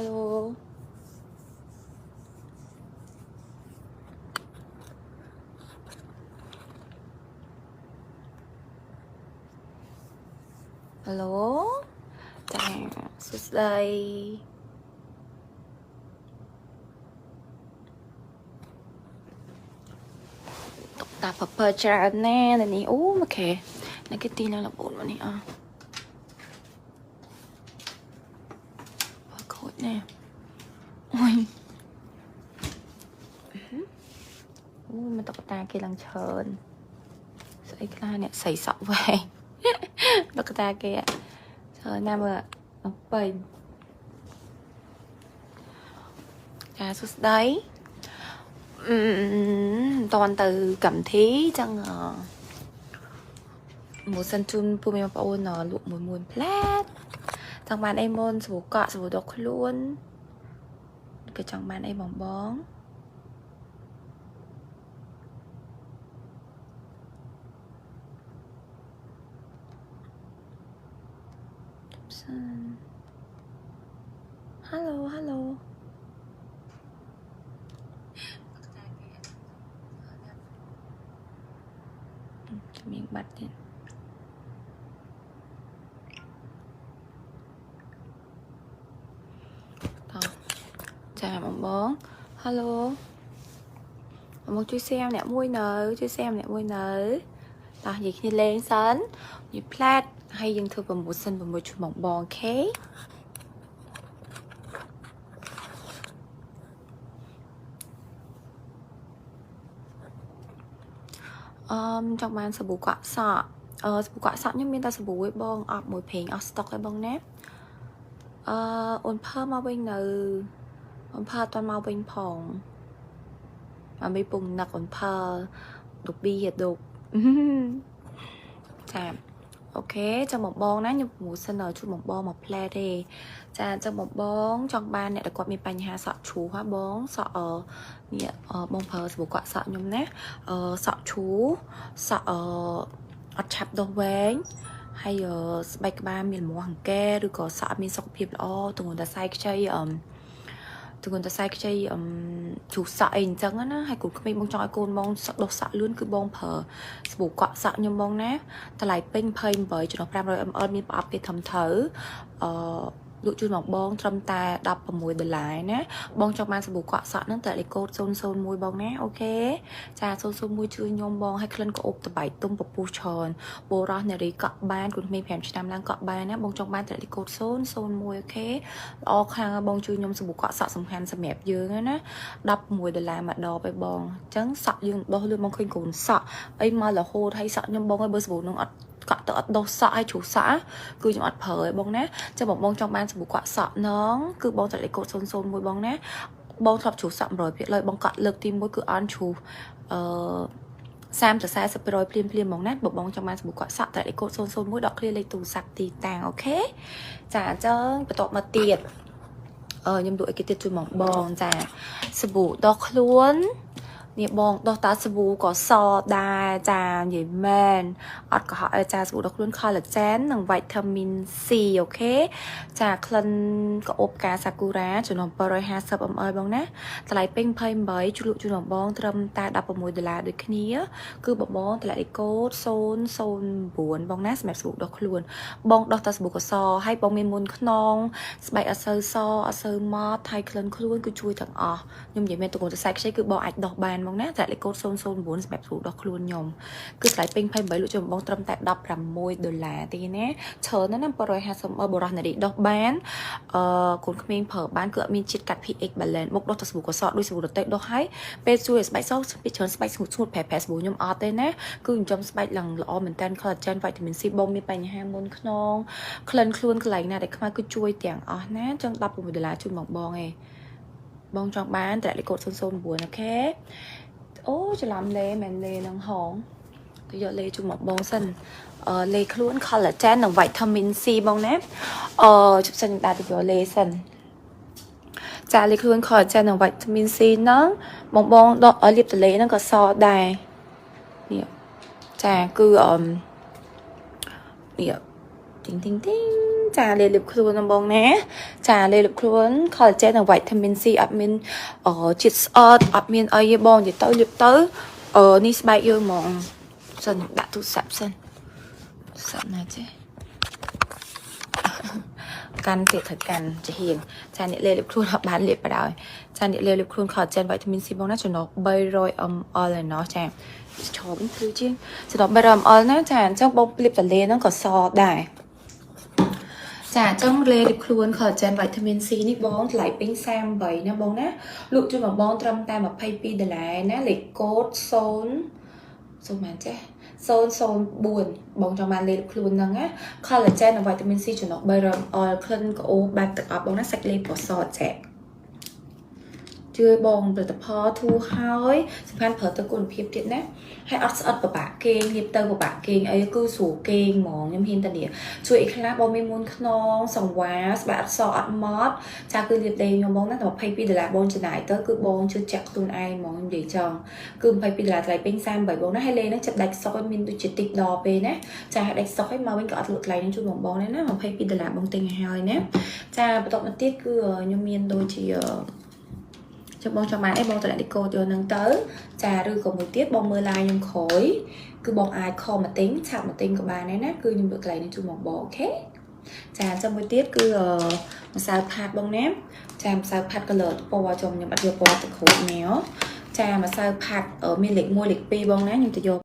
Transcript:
Hello ហឡូចាសួស្តីតុកតាពពើច្រើនណាស់នៅនេះអូមកខេនេះគេទីនៅលបូនមកនេះអស់បើខូចណាស់អូយអូយមកតុកតាគេឡើងច្រើ នស្អីខ្លះអ្នកស្រីសក់វែងតុកតាគេอะច្រើនណាស់មើលអងពេញចាសួស្តីអឺមិនតន់ទៅកម្មវិធីចឹងអមកសិនជូនពូមីបងប្អូនអលក់មួយមួយផ្លែត ចង់បានអីមុនស្រួលកក់ស្រួលដកខ្លួនក៏ចង់បានអីបងបងសិន Hello Hello មានបាត់ទៀតតោះ ចាបងបង Hello បងបងជួយ share អ្នកមួយនៅជួយ share អ្នកមួយនៅតោះនិយាយគ្នាលេងសិននិយាយផ្លែតហើយយើងធ្វើប្រមូលសិនប្រមូលជួយបងបងអូខេអឺចង់បានសាប៊ូកក់សក់អឺសាប៊ូកក់សក់ខ្ញុំមានតែសាប៊ូឯងបងអត់មួយប្រេងអស់ស្តុកឯងបងណាអឺអូនភើមកវិញនៅ អូនភើអត់ទាន់មកវិញផងអត់មានពងនឹកអូនភើដុកប៊ីហេដុកចាអូខេចាំបងបងណាខ្ញុំប្រមូលសិនដល់ជួយបងបងមកផ្លែទេចាចាំបងបងចង់បានអ្នកដែលគាត់មានបញ្ហាសក់ឈូសហ៎បងសក់អឺនេះអឺបងប្រើសាប៊ូកក់សក់ខ្ញុំណាអឺសក់ឈូសក់អឺអត់ឆាប់ដុះវែងហើយអឺស្បែកក្បាលមានលំងាស់អង្កែឬក៏សក់អត់មានសុខភាពល្អទងតែខ្សែខ្ចីអឺ ទងតែខ្សែខ្ចីអឺជូសសក់អីអញ្ចឹងណាហើយកូនក្មេងបងចង់ឲ្យកូនបងសក់ដុះសក់លឿនគឺបងប្រើសាប៊ូកក់សក់ខ្ញុំបងណាតម្លៃពេញ28ចំណុះ 500ml មានប្រអប់គេធំធៅអឺ លក់ជូនមកបងត្រឹមតែ16ដុល្លារណាបងចង់បានសាប៊ូកក់សក់ហ្នឹងតែលេខកូដ001បងណាអូខេចា001ជួយខ្ញុំបងឲ្យក្លិនក្អូបតបែកទុំពពុះច្រើនបូរ៉ោះនារីកក់បានគុណក្មេង5ឆ្នាំឡើងកក់បានណាបងចង់បានតែលេខកូដ001អូខេល្អខ្លាំងណាស់បងជួយខ្ញុំសាប៊ូកក់សក់សំខាន់សម្រាប់យើងណា16ដុល្លារមួយដបឯងបងអញ្ចឹងសក់យើងដោះលឿនបងឃើញកូនសក់អីមករហូតហើយសក់ខ្ញុំបងឲ្យបើសាប៊ូនឹងអត់ កក់ទៅអត់ដុសសក់ឲ្យជ្រុះសក់គឺខ្ញុំអត់ប្រើទេបងណាចាំបងបងចង់បានសាប៊ូកក់សក់ណងគឺបងត្រូវលេខកូដ001បងណាបងធ្លាប់ជ្រុះសក់100%បងកក់លើកទី1គឺអន់ជ្រុះអឺ30ទៅ40%ភ្លាមភ្លាមហ្មងណាបើបងចង់បានសាប៊ូកក់សក់ត្រូវលេខកូដ001ដកឃ្លាលេខទូរស័ព្ទទីតាំងអូខេចាអញ្ចឹងបន្តមកទៀតអឺខ្ញុំលក់អីគេទៀតជួយមកបងចាសាប៊ូដកខ្លួន នេះបងដោះតាសាប៊ូក៏សដែរចានិយាយមែនអត់កុហកអីចាសាប៊ូដោះខ្លួន collagen និង vitamin C អូខេចាក្លិនក្អូបផ្កាសាគូរ៉ាចំណុំ 750ml បងណាតម្លៃពេញ28ជ្រលក់ជូនបងបង ត្រឹមតែ16ដុល្លារដូចគ្នា គឺបងបងតម្លៃលេខកូដ009បងណាសម្រាប់សាប៊ូដោះខ្លួន បងដោះតាសាប៊ូកសហើយបងមានមុនខ្នងស្បែកអត់សូវសអត់សូវម៉ត់ហើយក្លិនខ្លួនគឺជួយទាំងអស់ខ្ញុំនិយាយមែនតើកូនសរសៃខ្ចីគឺបងអាចដោះបានបងណាតែលេខកូដ009សម្រាប់ស្រួលដោះខ្លួនខ្ញុំគឺថ្លៃពេញ28លក់ជូនបងត្រឹមតែ16ដុល្លារទេណាច្រើនណាស់ណា750អឺបរោះនារីដោះបានអឺកូនក្មេងប្រើបានគឺអត់មានជាតិកាត់ pH balance មុខដោះទៅសាប៊ូកសដូចសាប៊ូដតេដោះហើយពេលជួយឲ្យស្បែកសពីច្រើនស្បែកស្ងួតស្ងួតប្រែប្រែសាប៊ូខ្ញុំអត់ទេណាគឺចិញ្ចឹមស្បែកឡើងល្អមែនតើ collagen vitamin C បងមានបញ្ហាមុនខ្នងក្លិនខ្លួនកន្លែងណាដែលខ្មៅគឺជួយទាំងអស់ណាចឹង16ដុល្លារជូនបងបងឯង បងចង់បានតែលេខកូដ009អូខេអូច្រឡំលេមែនលេនឹងហងទៅយកលេជុំមកបងសិនអឺលេខ្លួន collagen និង vitamin C បងណាអឺជប់សិនខ្ញុំដាក់ទៅយកលេសិនចាលេខ្លួន collagen និង vitamin C ហ្នឹងបងបងដកឲ្យលាបតលេហ្នឹងក៏សដែរនេះចាគឺអឺនេះ ទីងទីងទីងចាលេលឹបខ្លួនដំបងណាចាលេលឹបខ្លួន collagen និង vitamin C អត់មានអជាតិស្អុតអត់មានអីទេបងនិយាយទៅលឹបទៅអឺនេះស្បែកយើងហ្មងសិនដាក់ទូរស័ព្ទសិនទូរស័ព្ទណាចេះកាន់ទៀតត្រូវកាន់ជាហៀងចាអ្នកលេលឹបខ្លួនអត់បានលាបបដ ாய் ចាអ្នកលេលឹបខ្លួន collagen vitamin C បងណាចំណុះ300 ml ឯណោះចាឈប់គឺជាងចំណុះ300 ml ណាចាអញ្ចឹងបងលាបតលេហ្នឹងក៏សដែរ ចាអញ្ចឹងលេលឹបខ្លួន collagen vitamin C នេះបងថ្លៃពេញ38ណាបងណាលក់ជូនបងបងត្រឹមតែ22ដុល្លារណាលេខកូដ0សូមមែនចេះ004បងចង់បានលេខខ្លួនហ្នឹងណា collagen និង vitamin C ចំណុះ300 ml ក្លិនក្អូសបែបទឹកអប់បងណាសាច់លេបពណ៌សចា ជឿបងផលិតផលធូរហើយសំខាន់ប្រើទៅគុណភាពទៀតណាហើយអត់ស្អិតពិបាកគេងលាបទៅពិបាកគេងអីគឺស្រួលគេងហ្មងខ្ញុំហ៊ានតានេះជួយអីខ្លះបងមានមុនខ្នងសង្វាស្បែកអត់សអត់ម៉ត់ចាគឺលាបលេងខ្ញុំបងណាតែ22ដុល្លារបងចំណាយទៅគឺបងជឿជាក់ខ្លួនឯងហ្មងខ្ញុំនិយាយចង់គឺ22ដុល្លារថ្លៃពេញ38បងណាហើយលេងហ្នឹងចិត្តដាច់សុកឲ្យមានដូចជាតិចដល់ពេលណាចាឲ្យដាច់សុកឲ្យមកវិញក៏អត់លក់ថ្លៃនឹងជូនបងបងដែរណា22ដុល្លារបងទិញឲ្យហើយណាចាបន្ទាប់មកទៀតគឺខ្ញុំមានដូចជា ចាំបងចាំបានអីបងតម្លាក់ឌីកូដយកហ្នឹងទៅចាឬក៏មួយទៀតបងមើល line ខ្ញុំក្រោយគឺបងអាចខមមកទិញឆាប់មកទិញក៏បានដែរណាគឺខ្ញុំយកកន្លែងនេះជូនបងបងអូខេចាអញ្ចឹងមួយទៀតគឺអឺម្សៅផាតបងណាចាម្សៅផាត់ color ពណ៌ចំខ្ញុំអត់យកពណ៌ទឹកក្រូចនេះចាម្សៅផាត់អឺមានលេខ1លេខ2បងណាខ្ញុំទៅយក